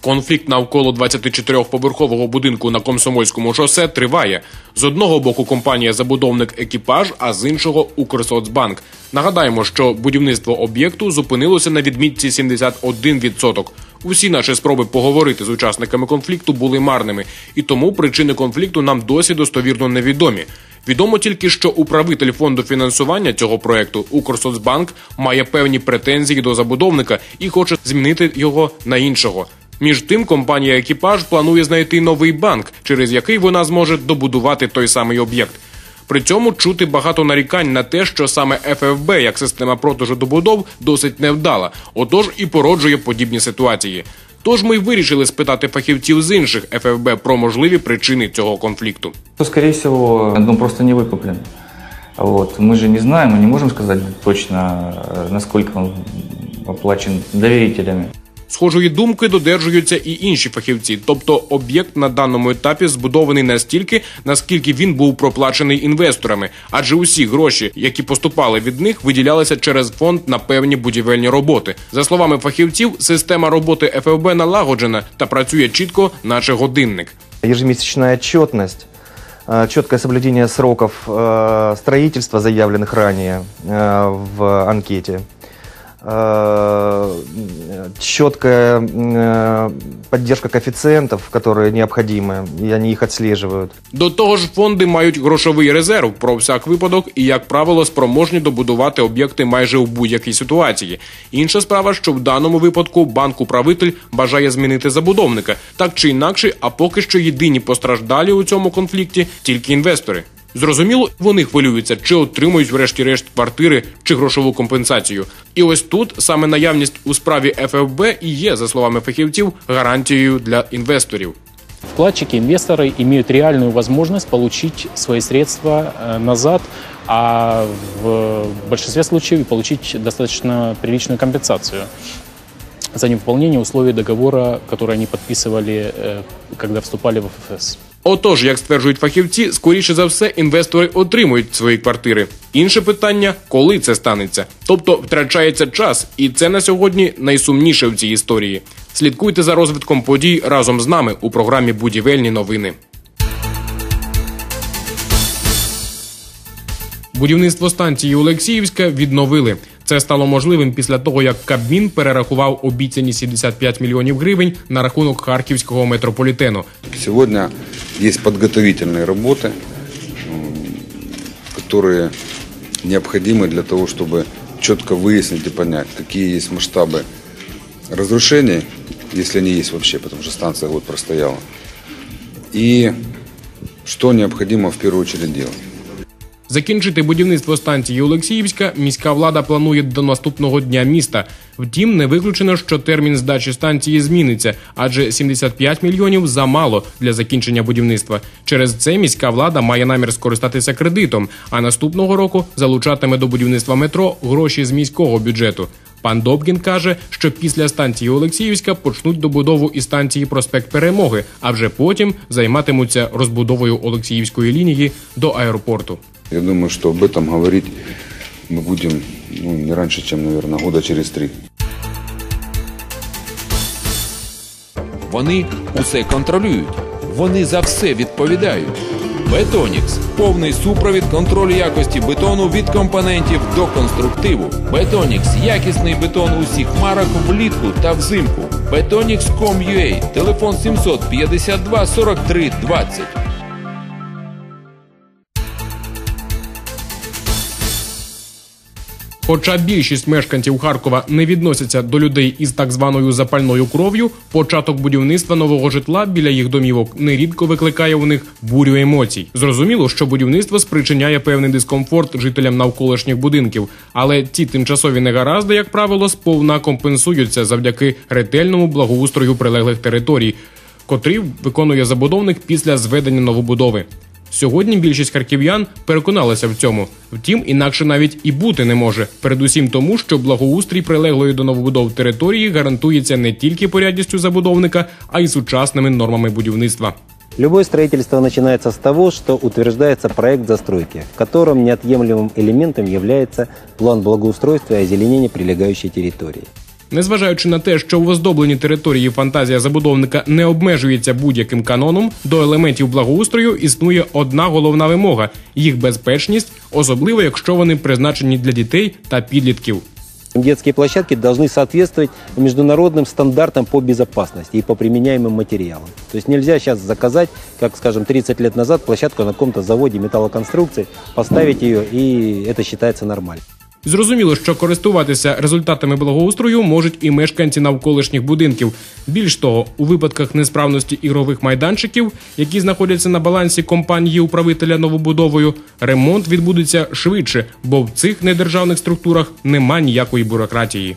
Конфлікт навколо 24-поверхового будинку на Комсомольському шосе триває. З одного боку компанія забудовник екіпаж, а з іншого Укрсоцбанк. Нагадаємо, що будівництво об'єкту зупинилося на відмітці 71%. Усі наші спроби поговорити з учасниками конфлікту були марними, і тому причини конфлікту нам досі достовірно невідомі. Відомо тільки, що управитель фонду фінансування цього проекту Укрсоцбанк має певні претензії до забудовника і хоче змінити його на іншого. Між тим, компанія екіпаж планує знайти новий банк, через який вона зможе добудувати той самий об'єкт. При цьому чути багато нарікань на те, що саме ФФБ як система продажу добудов досить невдала, отож і породжує подібні ситуації. Тож ми й вирішили спитати фахівців з інших ФФБ про можливі причини цього конфлікту. То, скорее всего, дом просто не выкуплен. Вот. Мы же не знаем, мы не можем сказать точно, э, насколько он оплачен доверителями. Схожої думки додержуються і інші фахівці, тобто об'єкт на даному етапі збудований настільки, наскільки він був проплачений інвесторами, адже усі гроші, які поступали від них, виділялися через фонд на певні будівельні роботи. За словами фахівців, система роботи ФФБ налагоджена та працює чітко, наче годинник. ежемесячная отчетность, э, четкое соблюдение сроков э, строительства, заявленных ранее э, в анкете, э, четкая э, поддержка коэффициентов, которые необходимы, и они их отслеживают. До того ж, фонди мають грошовий резерв про всяк випадок і, як правило, спроможні добудувати об'єкти майже у будь-якій ситуації. Інша справа, що в даному випадку банк-управитель бажає змінити забудовника, так чи інакше, а поки що єдині постраждалі у цьому конфлікті тільки інвестори. Зрозуміло, вони хвилюються, чи отримують врешті-решт квартири чи грошову компенсацію. І ось тут саме наявність у справі ФФБ і є, за словами фахівців, гарантією для інвесторів. Вкладчики, инвесторы имеют реальную возможность получить свои средства э, назад, а в большинстве случаев и получить достаточно приличную компенсацию за невыполнение условий договора, который они подписывали, э, когда вступали в ФФС. Отож, як стверджують фахівці, скоріше за все інвестори отримують свої квартири. Інше питання, коли це станеться. Тобто втрачається час, і це на сьогодні найсумніше в цій історії. Слідкуйте за розвитком подій разом з нами у програмі Будівельні новини. Будівництво станції Олексіївська відновили. Це стало можливим після того, як Кабмін перерахував обіцяні 75 мільйонів гривень на рахунок харківського метрополітену. Сегодня есть подготовительные работы, которые необходимы для того, чтобы четко выяснить и понять, какие есть масштабы разрушений, если они есть вообще, потому что станция год простояла, и что необходимо в первую очередь делать. Закінчити будівництво станції Олексіївська міська влада планує до наступного дня міста. Втім, не виключено, що термін здачі станції зміниться, адже 75 мільйонів замало для закінчення будівництва. Через це міська влада має намір скористатися кредитом, а наступного року залучатиме до будівництва метро гроші з міського бюджету. Пан Добкін каже, що після станції Олексіївська почнуть добудову і станції Проспект Перемоги, а вже потім займатимуться розбудовою Олексіївської лінії до аеропорту. Я думаю, что об этом говорить мы будем ну, не раньше, чем, наверное, года через три. Вони усе контролюють. Вони за все відповідають. Бетонікс повний супровід контролю якості бетону від компонентів до конструктиву. Бетонікс якісний бетон усіх марок влітку та взимку. Бетонікс.com.ua телефон 752 43 20. Хоча більшість мешканців Харкова не відносяться до людей із так званою запальною кров'ю, початок будівництва нового житла біля їх домівок нерідко викликає у них бурю емоцій. Зрозуміло, що будівництво спричиняє певний дискомфорт жителям навколишніх будинків, але ці тимчасові негаразди, як правило, сповна компенсуються завдяки ретельному благоустрою прилеглих територій, котрі виконує забудовник після зведення новобудови. Сьогодні більшість харків'ян переконалися в цьому. Втім, інакше навіть і бути не може. Передусім тому, що благоустрій прилеглої до новобудов території гарантується не тільки порядністю забудовника, а й сучасними нормами будівництва. Любое строительство начинается с того, что утверждается проект застройки, в котором неотъемлемым элементом является план благоустройства и озеленения прилегающей территории. Незважаючи на те, що в оздобленні території фантазія забудовника не обмежується будь-яким каноном, до елементів благоустрою існує одна головна вимога їх безпечність, особливо якщо вони призначені для дітей та підлітків. Детские площадки должны соответствовать международным стандартам по безопасности и по применяемым материалам. То есть нельзя сейчас заказать, как, скажем, 30 лет назад площадку на каком-то заводе металлоконструкций, поставить ее, и это считается нормально. Зрозуміло, що користуватися результатами благоустрою можуть і мешканці навколишніх будинків. Більш того, у випадках несправності ігрових майданчиків, які знаходяться на балансі компанії управителя новобудовою, ремонт відбудеться швидше, бо в цих недержавних структурах нема ніякої бюрократії.